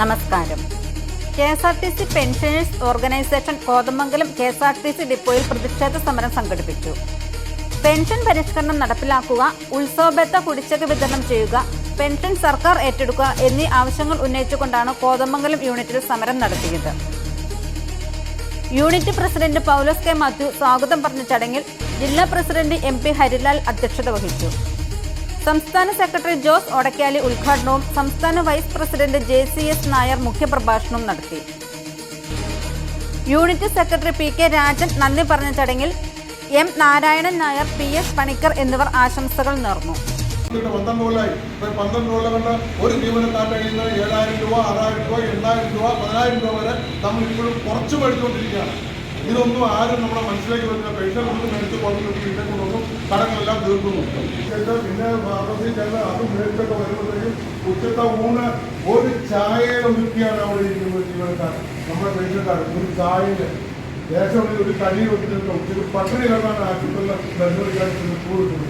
നമസ്കാരം. K S R T C pensioners organisation Kothamangalam K S R T C ഡിപ്പോയിൽ പ്രതിഷേധ സമരം സംഘടിപ്പിച്ചു. പെൻഷൻ പരിഷ്കരണം നടപ്പിലാക്കുക ഉത്സവബത്ത കുടിശ്ശിക വിതരണം ചെയ്യുക പെൻഷൻ സർക്കാർ ഏറ്റെടുക്കുക എന്നീ ആവശ്യങ്ങൾ ഉന്നയിച്ചുകൊണ്ടാണ് കോതമംഗലം യൂണിറ്റിൽ സമരം നടത്തിയത്. Unit president Paulose K Mathew സ്വാഗതം പറഞ്ഞ ചടങ്ങിൽ ജില്ലാ പ്രസിഡന്റ് എം പി ഹരിലാൽ അധ്യക്ഷത വഹിച്ചു. സംസ്ഥാന സെക്രട്ടറി ജോസ് ഒടക്കാലി ഉദ്ഘാടനവും സംസ്ഥാന vice president J C S Nair മുഖ്യപ്രഭാഷണവും നടത്തി. Unit secretary P K Rajan നന്ദി പറഞ്ഞ ചടങ്ങിൽ M Narayanan Nair P S Panicker എന്നിവർ ആശംസകൾ നേർന്നു. പന്ത്രണ്ട് കൊല്ലമായി പന്ത്രണ്ട് കൊല്ലം ഒരു ജീവനക്കാരുടെ കയ്യിൽ ഏഴായിരം രൂപ ആറായിരം രൂപ എണ്ണായിരം രൂപ പതിനായിരം രൂപ വരെ നമ്മൾ ഇപ്പോഴും കുറച്ച് മേടിച്ചുകൊണ്ടിരിക്കുകയാണ്. ഇതൊന്നും ആരും നമ്മുടെ മനസ്സിലേക്ക് വരുന്ന പൈസ കൊണ്ട് പോകുന്നു ഇതിനെ കൊണ്ടൊന്നും കടങ്ങളെല്ലാം തീർക്കുന്നു. ഇത് പിന്നെ ഫാർമസി ചെന്ന് അത് മേടിച്ചൊക്കെ വരുമ്പോഴത്തേക്കും ഉച്ചത്തെ ഊണ് ഒരു ചായയെ ഒതുക്കിയാണ് അവിടെ ഇരിക്കുന്നത് ജീവനക്കാർ. നമ്മുടെ പെൻഷൻകാർ ഒരു ചായയിൽ ദേശം ഒരു കടി വെച്ചിട്ട് ഉച്ചയ്ക്ക് പട്ടിണി കിടന്നാണ് ആശുപത്രിയിൽ പരിശോധിക്കാൻ കൂടുതൽ